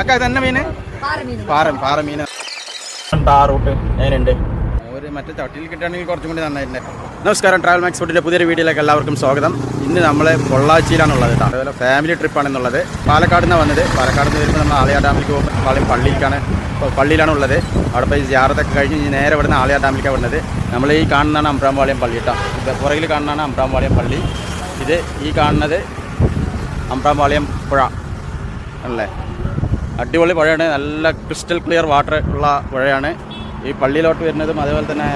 അക്ക തന്നെ മീന്? പാറ റൂട്ട്? എങ്ങനെയുണ്ട്? ഒരു മറ്റേ ചട്ടിയിൽ കിട്ടുകയാണെങ്കിൽ കുറച്ചും കൂടി നന്നായിട്ടുണ്ട് നമസ്കാരം ട്രാവൽ മാക്സ് ഫുഡിന്റെ പുതിയൊരു വീഡിയോയിലേക്ക് എല്ലാവർക്കും സ്വാഗതം. ഇന്ന് നമ്മളെ പൊള്ളാച്ചിയിലാണുള്ളത് കേട്ടോ. അതുപോലെ ഫാമിലി ട്രിപ്പാണെന്നുള്ളത് പാലക്കാട് നിന്ന് വന്നത്. പാലക്കാട് നിന്ന് വരുമ്പോൾ നമ്മൾ ആളിയാർ ഡാമിലേക്ക് പോകുമ്പോൾ ആളിയും പള്ളിയിലേക്കാണ്. ഇപ്പോൾ പള്ളിയിലാണ് ഉള്ളത് അവിടെ പോയി ജാറത്തൊക്കെ കഴിഞ്ഞ് ഇനി നേരെ ഇവിടുന്ന് ആളിയാർ ഡാമിലേക്കാണ് വരുന്നത് നമ്മൾ ഈ കാണുന്നതാണ് അമ്പ്രാംപാളയം പള്ളി കേട്ടോ. പുറകിൽ കാണുന്നതാണ് അമ്പ്രാംപാളയം പള്ളി. ഇത് ഈ കാണുന്നത് അമ്പ്രാംപാളയം പുഴ. അല്ലേ? അടിപൊളി പുഴയാണ്. നല്ല ക്രിസ്റ്റൽ ക്ലിയർ വാട്ടർ ഉള്ള പുഴയാണ്. ഈ പള്ളിയിലോട്ട് വരുന്നതും അതേപോലെ തന്നെ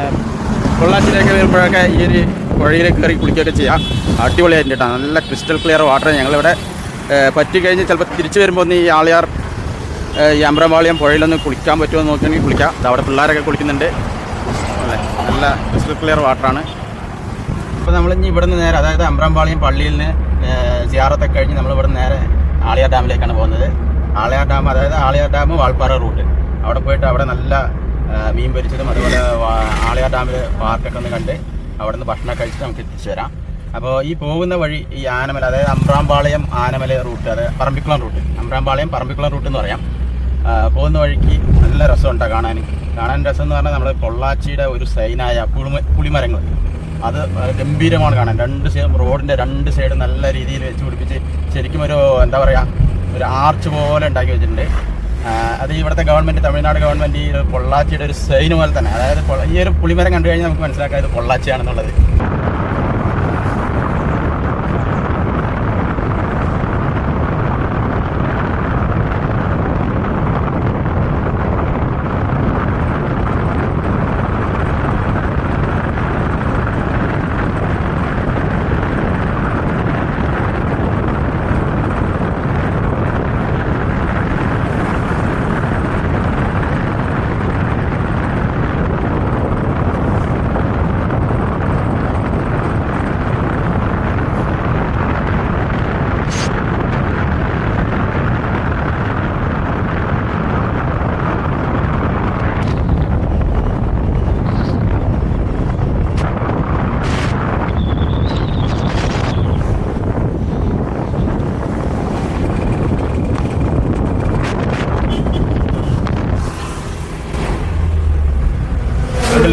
പൊള്ളാച്ചിയിലേക്ക് വരുമ്പോഴൊക്കെ ഈ ഒരു പുഴയിലേക്ക് കയറി കുളിക്കുകയൊക്കെ ചെയ്യാം. അടിപൊളിയായിട്ട് കേട്ടോ. നല്ല ക്രിസ്റ്റൽ ക്ലിയർ വാട്ടർ ഞങ്ങളിവിടെ. ഏഹ്, പറ്റി കഴിഞ്ഞ് ചിലപ്പോൾ തിരിച്ചു വരുമ്പോൾ ഒന്ന് ഈ ആളിയാർ ഈ അമ്പ്രമാളിയം പുഴയിലൊന്ന് കുളിക്കാൻ പറ്റുമോ എന്ന് നോക്കിയാണെങ്കിൽ കുളിക്കാം. അവിടെ പിള്ളേരൊക്കെ കുളിക്കുന്നുണ്ട്. അല്ലേ? നല്ല ക്രിസ്റ്റൽ ക്ലിയർ വാട്ടറാണ് അപ്പോൾ നമ്മൾ ഇനി നിന്ന് നേരെ അതായത് അമ്പ്രാമ്പാളിയം പള്ളിയിൽ നിന്ന് സിയാറത്തൊക്കെ കഴിഞ്ഞ് നമ്മൾ നേരെ ആളിയാർ ഡാമിലേക്കാണ് പോകുന്നത്. ആളിയാർ ഡാം അതായത് ആളയാർ ഡാം വാൾപ്പാറ റൂട്ട്. അവിടെ പോയിട്ട് അവിടെ നല്ല മീൻ പൊരിച്ചതും അതുപോലെ ആളയാർ ഡാമിൽ പാർക്കൊക്കെ ഒന്ന് കണ്ട് അവിടെ നിന്ന് ഭക്ഷണം കഴിച്ചിട്ട് നമുക്ക് തിരിച്ചു വരാം അപ്പോൾ ഈ പോകുന്ന വഴി ഈ ആനമല അതായത് അമ്പ്രാമ്പാളയം ആനമല റൂട്ട് അതായത് പറമ്പിക്കുളം റൂട്ട് അമ്പ്രാമ്പാളയം പറമ്പിക്കുളം റൂട്ട് എന്ന് പറയാം. പോകുന്ന വഴിക്ക് നല്ല രസമുണ്ട് കാണാൻ കാണാൻ രസം എന്ന് പറഞ്ഞാൽ നമ്മുടെ പൊള്ളാച്ചിയുടെ ഒരു സൈനായ പുളിമ പുളിമരങ്ങൾ. അത് ഗംഭീരമാണ് കാണാൻ. രണ്ട് സൈഡും റോഡിന്റെ രണ്ട് സൈഡും നല്ല രീതിയിൽ വെച്ച് പിടിപ്പിച്ച് ശരിക്കും ഒരു എന്താ പറയുക ഒരു ആർച്ച് പോലെ ഉണ്ടാക്കി വെച്ചിട്ടുണ്ട്. അത് ഇവിടുത്തെ ഗവൺമെന്റ് തമിഴ്നാട് ഗവൺമെന്റ് ഈ പൊള്ളാച്ചിയുടെ ഒരു സൈന് പോലെ തന്നെ. അതായത് ഈ ഒരു പുളിമരം കണ്ടു കഴിഞ്ഞാൽ നമുക്ക് മനസ്സിലാക്കാം ഇത് പൊള്ളാച്ചിയാണെന്നുള്ളത്.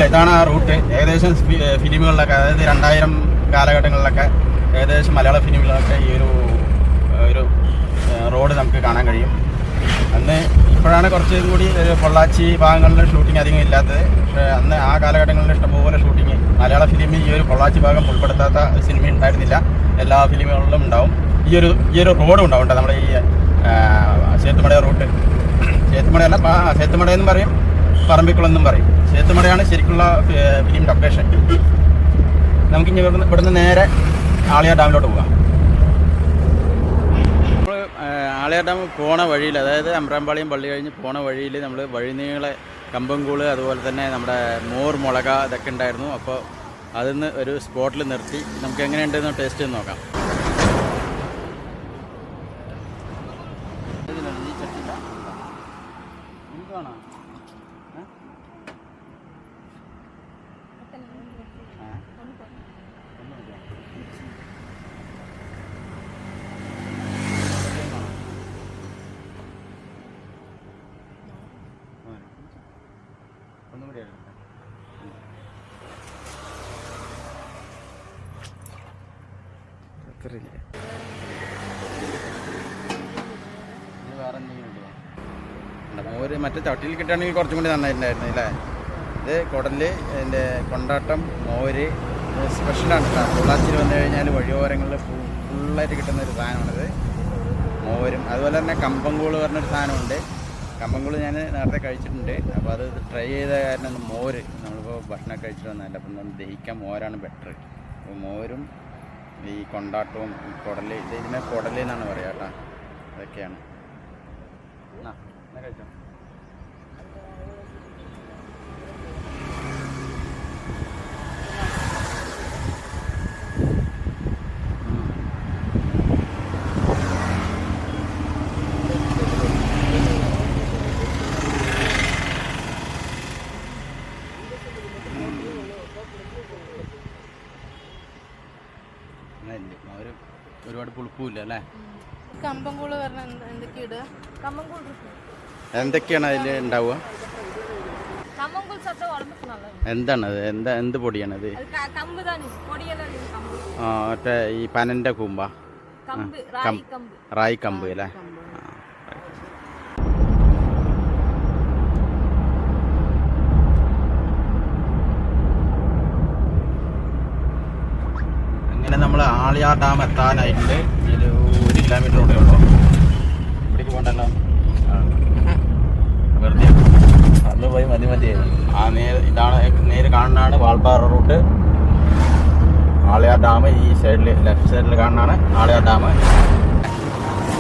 കണ്ടില്ലേ ഇതാണ് ആ റൂട്ട്. ഏകദേശം ഫിലിമുകളിലൊക്കെ അതായത് രണ്ടായിരം കാലഘട്ടങ്ങളിലൊക്കെ ഏകദേശം മലയാള ഫിലിമുകളിലൊക്കെ ഈ ഒരു ഒരു റോഡ് നമുക്ക് കാണാൻ കഴിയും. അന്ന് ഇപ്പോഴാണ് കുറച്ചും കൂടി പൊള്ളാച്ചി ഭാഗങ്ങളിൽ ഷൂട്ടിംഗ് അധികം ഇല്ലാത്തത്. പക്ഷേ അന്ന് ആ കാലഘട്ടങ്ങളിൽ ഇഷ്ടംപോലെ ഷൂട്ടിംഗ് മലയാള ഫിലിമിൽ ഈ ഒരു പൊള്ളാച്ചി ഭാഗം ഉൾപ്പെടുത്താത്ത സിനിമ ഉണ്ടായിരുന്നില്ല. എല്ലാ ഫിലിമുകളിലും ഉണ്ടാവും. ഈ ഒരു ഈ ഒരു റോഡ് ഉണ്ടാവും നമ്മുടെ ഈ ചേത്തുമട റൂട്ട്. ചേത്തുമടയല്ല പാ- ചേത്തുമട എന്നും പറയും. പറമ്പിക്കുളം എന്നും പറയും. ചേത്തുമടയാണ് ശരിക്കുള്ള ഫിലിം ലൊക്കേഷൻ നമുക്ക് ഇനി ഇവിടുന്ന് നേരെ ആളിയാർ ഡാമിലോട്ട് പോകാം. നമ്മൾ ആളിയാർ ഡാം പോണ വഴിയിൽ അതായത് അമ്പ്രാമ്പാളിയും പള്ളി കഴിഞ്ഞ് പോണ വഴിയിൽ നമ്മൾ വഴിനീളെ കമ്പംകൂൾ അതുപോലെ തന്നെ നമ്മുടെ മോർ മുളക ഇതൊക്കെ ഉണ്ടായിരുന്നു. അപ്പോൾ അതിന്ന് ഒരു സ്പോട്ടിൽ നിർത്തി. നമുക്ക് എങ്ങനെയുണ്ടെന്ന് ടേസ്റ്റ് ചെയ്ത് നോക്കാം. കൂടി? മോര് മറ്റേ ചട്ടിയിൽ കിട്ടുകയാണെങ്കിൽ കുറച്ചും കൂടി നന്നായിട്ടുണ്ടായിരുന്നു. അല്ലേ? ഇത് കുടൽ അതിന്റെ കൊണ്ടാട്ടം മോര് സ്പെഷ്യലാണ് കേട്ടോ. പൊള്ളാച്ചിയിൽ വന്നു കഴിഞ്ഞാൽ വഴിയോരങ്ങളിൽ ഫുള്ളായിട്ട് കിട്ടുന്ന ഒരു സാധനമാണിത്. മോരും അതുപോലെ തന്നെ കമ്പംകൂൾ പറഞ്ഞൊരു സാധനമുണ്ട്. കമ്പംകൂൾ ഞാൻ നേരത്തെ കഴിച്ചിട്ടുണ്ട്. അപ്പോൾ അത് ട്രൈ ചെയ്ത കാരണം മോര്. നമ്മളിപ്പോൾ ഭക്ഷണം കഴിച്ചിട്ട് വന്നതല്ല. അപ്പം നമ്മൾ ദഹിക്കാൻ മോരാണ് ബെറ്റർ അപ്പോൾ മോരും ഈ കൊണ്ടാട്ടവും ഈ കുടൽ ഇത് ഇതിനെ കുടലെന്നാണ് പറയുക കേട്ടോ. അതൊക്കെയാണ്. എന്നാ, എന്നാ കഴിച്ചോ നന്നായില്ലേ? മോര് ഒരുപാട് പുളിപ്പുമില്ല അല്ലേ? കമ്പംകൂൾ എന്തൊക്കെയാണ് അതിൽ ഉണ്ടാവുക? അത്? എന്താ എന്ത് പൊടിയാണത് ആ മറ്റേ ഈ പനന്റെ കൂമ്പ. റായി കമ്പ്. അല്ലേ? അങ്ങനെ നമ്മൾ ആളിയാർ ഡാം എത്താനായിട്ട് ഇതിൽ ഒരു കിലോമീറ്റർ കൂടെ ഉള്ളൂ. ഇവിടേക്ക് പോകണ്ടല്ലോ. വെറുതെ. അന്ന് പോയി മതി മതിയായിരുന്നു ആ നേരെ ഇതാണ് നേരെ കാണുന്നതാണ് വാൾപ്പാറ റൂട്ട്. ആളിയാർ ഡാം ഈ സൈഡിൽ ലെഫ്റ്റ് സൈഡിൽ കാണുന്നതാണ് ആളിയാർ ഡാം.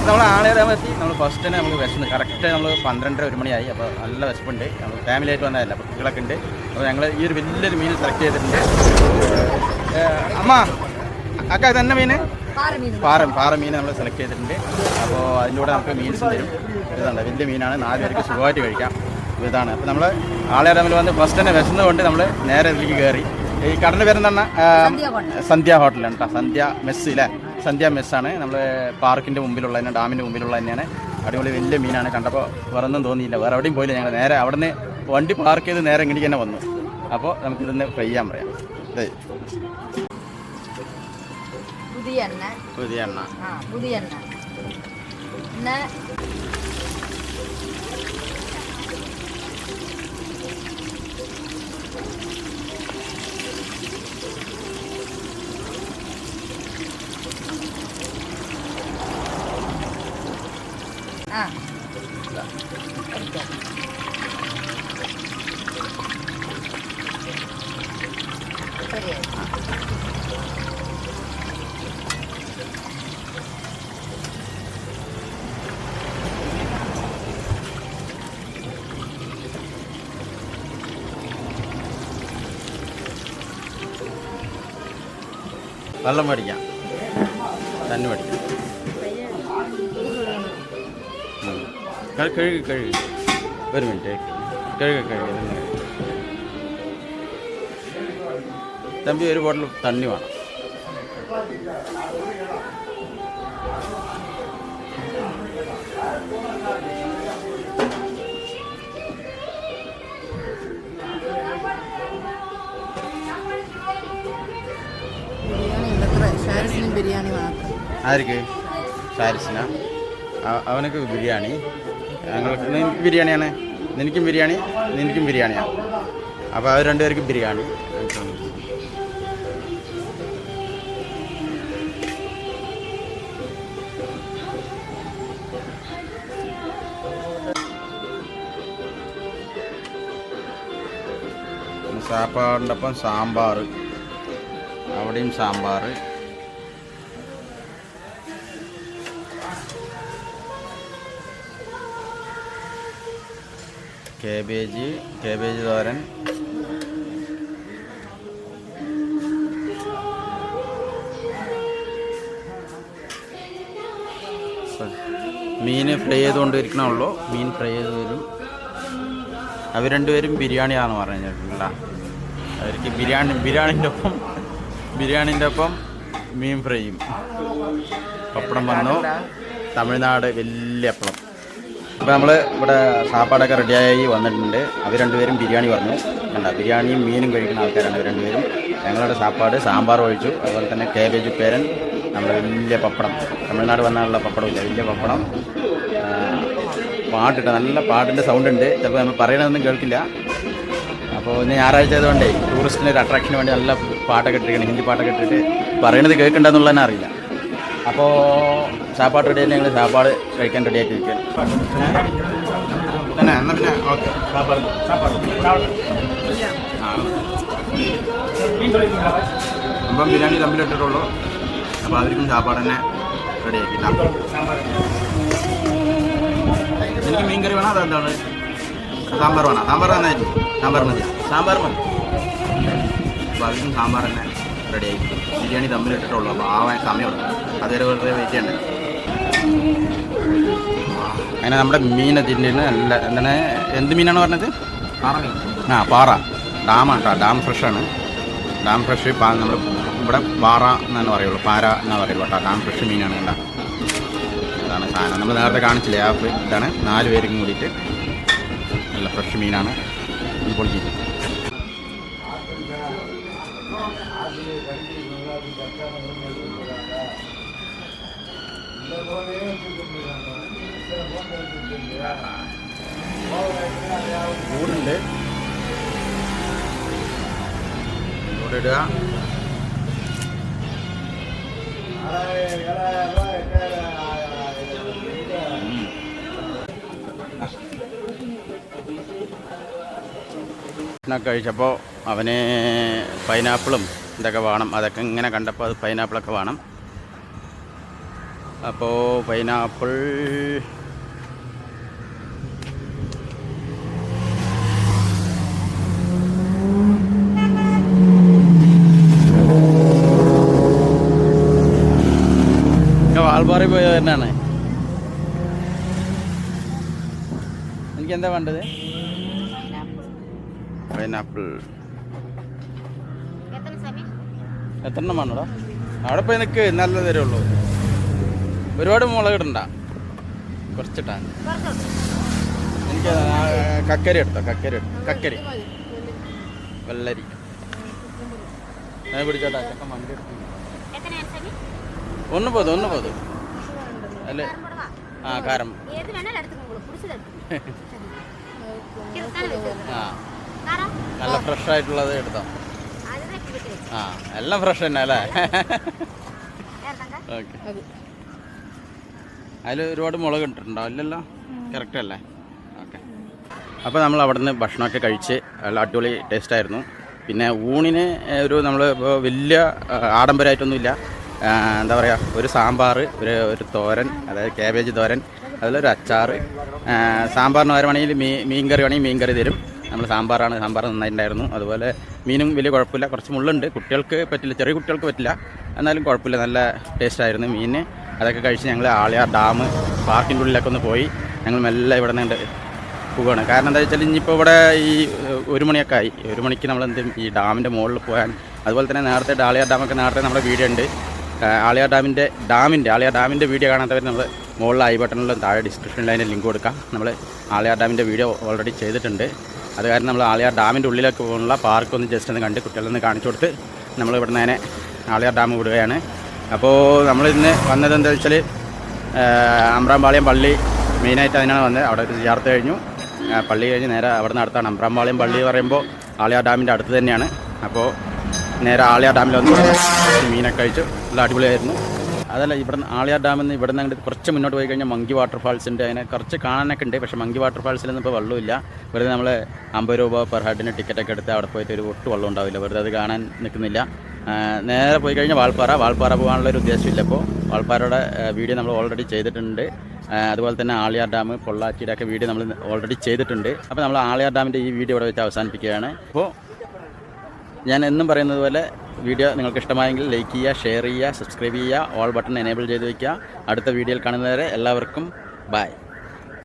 നമ്മൾ ആളിയാർ ഡാം എത്തി. നമ്മൾ ഫസ്റ്റ് തന്നെ നമുക്ക് വിശന്ന് കറക്റ്റ് നമ്മൾ പന്ത്രണ്ടര ഒരു മണിയായി. അപ്പോൾ നല്ല വിശപ്പുണ്ട്. നമ്മൾ ഫാമിലി ആയിട്ട് വന്നതല്ല അപ്പോൾ കുട്ടികളൊക്കെ ഉണ്ട്. അപ്പോൾ ഞങ്ങൾ ഈ ഒരു വലിയൊരു മീൻ സെലക്ട് ചെയ്തിട്ടുണ്ട്. അമ്മ. അക്ക ഇതന്നെ പാറമീൻ. പാറ പാറ മീൻ നമ്മൾ സെലക്ട് ചെയ്തിട്ടുണ്ട്. അപ്പോൾ അതിന്റെ കൂടെ നമുക്ക് മീൻസ് തരും ഇതാണ് വലിയ മീനാണ്. നാല് പേർക്ക് സുഖമായിട്ട് കഴിക്കാം. ഇതാണ്. അപ്പോൾ നമ്മൾ ആളെ തമ്മിൽ വന്ന് ഫസ്റ്റ് തന്നെ വിശന്നുകൊണ്ട് നമ്മൾ നേരെ ഇതിലേക്ക് കയറി. ഈ കടലിന്റെ വരുന്ന സന്ധ്യ ഹോട്ടലാണ് കേട്ടോ സന്ധ്യ മെസ്സ് ഇല്ലേ? സന്ധ്യ മെസ്സാണ് നമ്മൾ പാർക്കിന്റെ മുമ്പിലുള്ള തന്നെ ഡാമിന്റെ മുമ്പിലുള്ള തന്നെയാണ്. അടിപൊളി വലിയ മീനാണ്. കണ്ടപ്പോൾ വേറെ ഒന്നും തോന്നിയില്ല. വേറെ എവിടെയും പോയില്ല ഞങ്ങൾ നേരെ അവിടെ നിന്ന് വണ്ടി പാർക്ക് ചെയ്ത് നേരെ ഇങ്ങോട്ട് തന്നെ വന്നു. അപ്പോൾ നമുക്കിതൊന്ന് ഫ്രൈ ചെയ്യാൻ പറയാം. ഇത് പുതിയ എണ്ണ പുതിയ എണ്ണ ആ പുതിയ എണ്ണ പിന്നെ ആ വെള്ളം മേടിക്കാം തന്നെ മേടിക്കാം ഉം. കഴു- കഴുകി കഴുകി ഒരു മിനിറ്റ് കഴുകി കഴുകി തന്നെ കഴുകി. തമ്പി ഒരു ബോട്ടിൽ തണ്ണി വേണം ബിരിയാണി മാത്രം. ആർക്ക്? അവനക്ക് ബിരിയാണി. ഞങ്ങൾക്ക് ബിരിയാണിയാണ്. നിനക്കും ബിരിയാണി നിനക്കും ബിരിയാണിയാണ് അപ്പോൾ അവർ രണ്ടുപേർക്കും ബിരിയാണി. സാപ്പാടിന്റെ ഒപ്പം സാമ്പാർ അവിടെയും സാമ്പാർ കേബേജ് കേബേജ് തോരൻ. മീൻ ഫ്രൈ ചെയ്തുകൊണ്ടിരിക്കണുള്ളൂ. മീൻ ഫ്രൈ ചെയ്ത് തരും അവർ രണ്ടുപേരും ബിരിയാണിയാണെന്ന് പറഞ്ഞിട്ടുള്ള അവർക്ക് ബിരിയാണി ബിരിയാണിന്റെ ഒപ്പം ബിരിയാണിന്റെ ഒപ്പം മീൻ ഫ്രൈയും. പപ്പടം വന്നു. തമിഴ്നാട് വലിയ പപ്പടം. അപ്പോൾ നമ്മൾ ഇവിടെ സാപ്പാടൊക്കെ റെഡിയായി വന്നിട്ടുണ്ട്. അവർ രണ്ടുപേരും ബിരിയാണി പറഞ്ഞു. കണ്ട ബിരിയാണിയും മീനും കഴിക്കുന്ന ആൾക്കാരാണ് അവർ രണ്ടുപേരും. ഞങ്ങളുടെ സാപ്പാട് സാമ്പാർ ഒഴിച്ചു. അതുപോലെ തന്നെ കേബേജ് ഉപ്പേരൻ നമ്മുടെ വലിയ പപ്പടം. തമിഴ്നാട് വന്നാലുള്ള പപ്പടമില്ല വലിയ പപ്പടം. പാട്ടിട്ട് നല്ല പാട്ടിന്റെ സൗണ്ട് ഉണ്ട്. ചിലപ്പോൾ നമ്മൾ പറയണതൊന്നും കേൾക്കില്ല. അപ്പോൾ ഇന്ന് ഞായറാഴ്ച ആയതുകൊണ്ടേ ടൂറിസ്റ്റിന് ഒരു അട്രാക്ഷന് വേണ്ടി നല്ല പാട്ടൊക്കെ ഇട്ടിരിക്കണം ഹിന്ദി പാട്ടൊക്കെ ഇട്ടിട്ട് പറയണത് കേൾക്കണ്ടെന്നുള്ളതന്നെ അറിയില്ല. അപ്പോൾ സാപ്പാട് റെഡി ആയിട്ട് ഞങ്ങൾ സാപ്പാട് കഴിക്കാൻ റെഡി ആയിട്ടിരിക്കുകയാണ് തന്നെ എന്നാൽ പിന്നെ ഓക്കെ. സാപ്പാട് സാപ്പാട്. അപ്പം ബിരിയാണി തമ്മിലിട്ടിട്ടുള്ളൂ അപ്പോൾ അവർക്കും സാപ്പാട് തന്നെ റെഡി ആക്കിയില്ല എനിക്ക് മീൻ കറി വേണോ അതെന്താണ് സാമ്പാർ വേണം? സാമ്പാർ തന്നെ സാമ്പാർ മതി. സാമ്പാർ മതി. അപ്പോൾ അവർക്കും സാമ്പാർ തന്നെ റെഡി ആയി ബിരിയാണി തമ്മിലിട്ടിട്ടുള്ളൂ അപ്പോൾ ആവാൻ സമയമുണ്ട്. അതുവരെ വെറുതെ വെയിറ്റ് ചെയ്യണ്ടേ? അങ്ങനെ നമ്മുടെ മീൻ എത്തിയിട്ടുണ്ട് നല്ല എന്താണ് എന്ത് മീനാണ് പറഞ്ഞത്? ആ പാറ. ഡാമാണ് കേട്ടോ ഡാം ഫ്രഷാണ് ഡാം ഫ്രഷ് നമ്മൾ ഇവിടെ പാറ എന്നാണ് പറയുള്ളൂ. പാര എന്നാണ് പറയുള്ളൂ കേട്ടോ ഡാം ഫ്രഷ് മീനാണ് കേട്ടോ അതാണ് സാധനം. നമ്മൾ നേരത്തെ കാണിച്ചില്ലേ ആ ഇതാണ്. നാല് പേരും കൂടിയിട്ട് നല്ല ഫ്രഷ് മീനാണ്. ഇത് പൊളിക്കും കഴിച്ചപ്പോൾ അവന് പൈനാപ്പിളും ഇതൊക്കെ വേണം. അതൊക്കെ ഇങ്ങനെ കണ്ടപ്പോൾ അത് പൈനാപ്പിളൊക്കെ വേണം. അപ്പോൾ പൈനാപ്പിൾ വാൾപാറയിൽ പോയത് തന്നെയാണ്. എനിക്ക് എന്താ വേണ്ടത്? പൈനാപ്പിൾ എത്ര എണ്ണം വേണോടാ? അവിടെ പോയി നിൽക്ക് നല്ല തരുള്ളൂ. ഒരുപാട് മുളക് ഇടണ്ട. കുറച്ചിട്ടാ എനിക്ക് കക്കരി എടുത്തോ? കക്കരി കക്കരി. വെള്ളരി. ഞാൻ പിടിച്ചോട്ടാ ചക്ക വണ്ടി ഒന്ന് പോതും ഒന്ന് പോതും? അല്ലേ? ആ കാരം. ആ. നല്ല ഫ്രഷ് ആയിട്ടുള്ളത് എടുത്തോ? ആ എല്ലാം ഫ്രഷ് തന്നെ അല്ലേ? ഓക്കെ അതിൽ ഒരുപാട് മുളക് ഇട്ടിട്ടുണ്ടോ? ഇല്ലല്ലോ? കറക്റ്റ് അല്ലേ? ഓക്കെ അപ്പോൾ നമ്മൾ അവിടെ നിന്ന് ഭക്ഷണമൊക്കെ കഴിച്ച് നല്ല അടിപൊളി ടേസ്റ്റ് ആയിരുന്നു. പിന്നെ ഊണിന് ഒരു നമ്മൾ ഇപ്പോൾ വലിയ ആഡംബരമായിട്ടൊന്നുമില്ല എന്താ പറയുക ഒരു സാമ്പാർ ഒരു ഒരു തോരൻ അതായത് കാബേജ് തോരൻ അതിലൊരു അച്ചാർ. സാമ്പാറിന് വരുവാണെങ്കിൽ മീ മീൻ കറി വേണമെങ്കിൽ മീൻ കറി തരും. നമ്മൾ സാമ്പാറാണ് സാമ്പാർ നന്നായിട്ടുണ്ടായിരുന്നു. അതുപോലെ മീനും വലിയ കുഴപ്പമില്ല. കുറച്ച് മുള്ളുണ്ട്. കുട്ടികൾക്ക് പറ്റില്ല ചെറിയ കുട്ടികൾക്ക് പറ്റില്ല. എന്നാലും കുഴപ്പമില്ല. നല്ല ടേസ്റ്റായിരുന്നു മീനിന്. അതൊക്കെ കഴിച്ച് ഞങ്ങൾ ആളിയാർ ഡാം പാർക്കിന്റെ ഉള്ളിലൊക്കെ ഒന്ന് പോയി ഞങ്ങൾ മെല്ലെ ഇവിടെ നിന്ന് പോവുകയാണ് കാരണം എന്താ വെച്ചാൽ ഇനിയിപ്പോൾ ഇവിടെ ഈ ഒരു മണിയൊക്കെ ആയി. ഒരു മണിക്ക് നമ്മൾ എന്ത് ഈ ഡാമിന്റെ മുകളിൽ പോകാൻ. അതുപോലെ തന്നെ നേരത്തെ ആളിയാർ ഡാമൊക്കെ നേരത്തെ നമ്മുടെ വീഡിയോ ഉണ്ട്. ആളിയാർ ഡാമിന്റെ ഡാമിന്റെ ആളിയാർ ഡാമിന്റെ വീഡിയോ കാണാത്തവർ നമ്മൾ മുകളിൽ ഐ ബട്ടണിലും താഴെ ഡിസ്ക്രിപ്ഷനിൽ അതിന്റെ ലിങ്ക് കൊടുക്കാം. നമ്മൾ ആളിയാർ ഡാമിന്റെ വീഡിയോ ഓൾറെഡി ചെയ്തിട്ടുണ്ട്. അത് കാരണം നമ്മൾ ആളിയാർ ഡാമിന്റെ ഉള്ളിലേക്ക് പോകുന്നുള്ള പാർക്ക് ഒന്ന് ജസ്റ്റ് ഒന്ന് കണ്ട് കുട്ടികളൊന്ന് കാണിച്ചു കൊടുത്ത് നമ്മൾ ഇവിടെ നേരെ ആളിയാർ ഡാം വിടുകയാണ്. അപ്പോൾ നമ്മൾ ഇന്ന് വന്നത് എന്താ വെച്ചാൽ അമ്പ്രാമ്പാളയം പള്ളി മെയിനായിട്ട് അതിനാണ് വന്നത്. അവിടെ ഒരു ചേർത്ത് കഴിഞ്ഞു. പള്ളി കഴിഞ്ഞ് നേരെ അവിടെ നിന്ന് അടുത്താണ്. അമ്പ്രാമ്പാളയം പള്ളി പറയുമ്പോൾ ആളിയാർ ഡാമിന്റെ അടുത്ത് തന്നെയാണ്. അപ്പോൾ നേരെ ആളിയാർ ഡാമിൽ വന്ന്. മീനൊക്കെ കഴിച്ചു. നല്ല അടിപൊളിയായിരുന്നു. അതല്ല ഇവിടെ ആളിയാർ ഡാമിൽ നിന്ന് ഇവിടെ നിന്ന് അങ്ങോട്ട് കുറച്ച് മുന്നോട്ട് പോയി കഴിഞ്ഞാൽ മങ്കി വാട്ടർ ഫാൾസിന്റെ അതിനെ കുറച്ച് കാണാനൊക്കെ ഉണ്ട്. പക്ഷേ മങ്കി വാട്ടർഫാൾസിലൊന്നും ഇപ്പോൾ വെള്ളമില്ല. വെറുതെ നമ്മൾ അമ്പത് രൂപ പെർ ഹെഡിന് ടിക്കറ്റൊക്കെ എടുത്ത് അവിടെ പോയിട്ട് ഒരു ഒട്ട് വെള്ളം ഉണ്ടാവില്ല. വെറുതെ അത് കാണാൻ നിൽക്കുന്നില്ല. നേരെ പോയി കഴിഞ്ഞാൽ വാൾപ്പാറ. വാൾപ്പാറ പോകാനുള്ള ഒരു ഉദ്ദേശമില്ല ഇപ്പോൾ വാൾപ്പാറയുടെ വീഡിയോ നമ്മൾ ഓൾറെഡി ചെയ്തിട്ടുണ്ട്. അതുപോലെ തന്നെ ആളിയാർ ഡാം പൊള്ളാച്ചിയുടെ ഒക്കെ വീഡിയോ നമ്മൾ ഓൾറെഡി ചെയ്തിട്ടുണ്ട്. അപ്പോൾ നമ്മൾ ആളിയാർ ഡാമിന്റെ ഈ വീഡിയോ ഇവിടെ വെച്ച് അവസാനിപ്പിക്കുകയാണ്. അപ്പോൾ ഞാൻ എന്നും പറയുന്നത് പോലെ വീഡിയോ നിങ്ങൾക്ക് ഇഷ്ടമായെങ്കിൽ ലൈക്ക് ചെയ്യുക ഷെയർ ചെയ്യുക സബ്സ്ക്രൈബ് ചെയ്യുക ഓൾ ബട്ടൺ എനേബിൾ ചെയ്ത് വയ്ക്കുക അടുത്ത വീഡിയോയിൽ കാണുന്നവരെ എല്ലാവർക്കും ബൈ